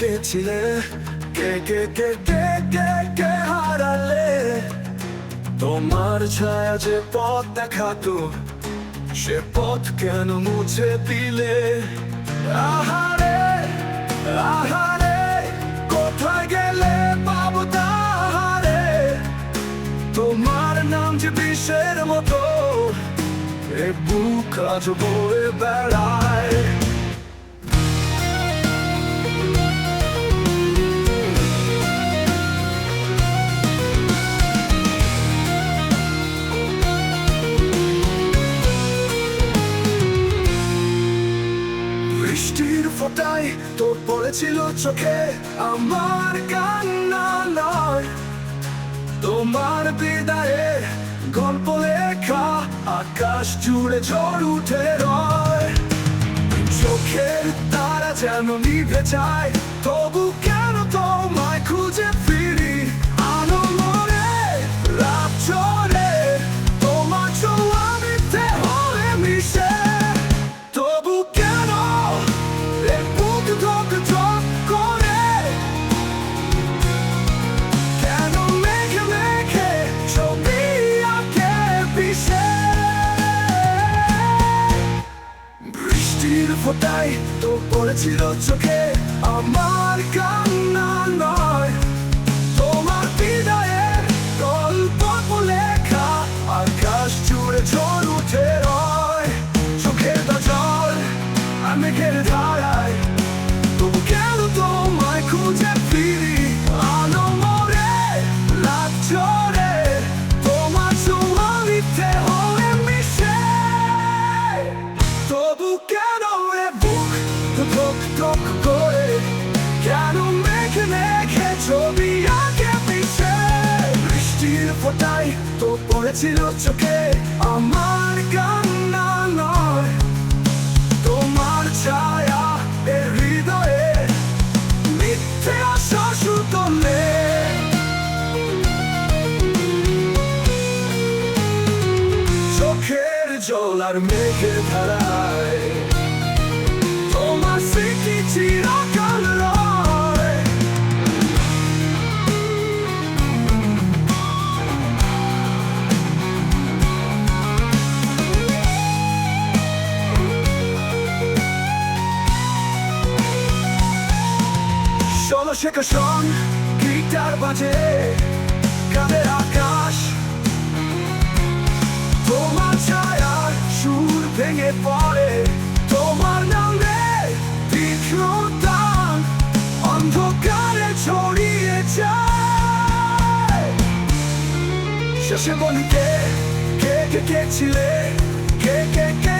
কে কে কে কে কে কে কে হারালে? তোমার ছায়া যে পথ দেখাতো, সে পথ কেন মুছে দিলে? আহারে আহারে, কোথায় গেলে বাবু তাহারে? তোমার নাম যে বিষের মতো, এ বুক আজ বয়ে বেড়ায়। তো তোর পড়েছিল চোখে আমার কান্না নয়। তোমার বিদায়ে গল্প লেখা, আকাশ জুড়ে ঝড় উঠে রয়। চোখের তারা যেন নিভে যায় বৃষ্টির তো পড়েছিল চোখে আমার কান্না পড়েছিল চোখে আমার কান্না নয়। তোমার ছায়া এ হৃদয়ে মিথ্যে আশা সুতলে চোখের জল আর মেঘের ধারায় ষোলো শেখা সন গিটার বাজে কাদের আকাশ। তোমার ছায়ার সুর ভেঙে পড়ে, তোমার নামে তীক্ষ্ণ অন্ধকারে ছড়িয়ে যায়। শেষে বলিতে কে কে কে ছিলে? কে কে কে?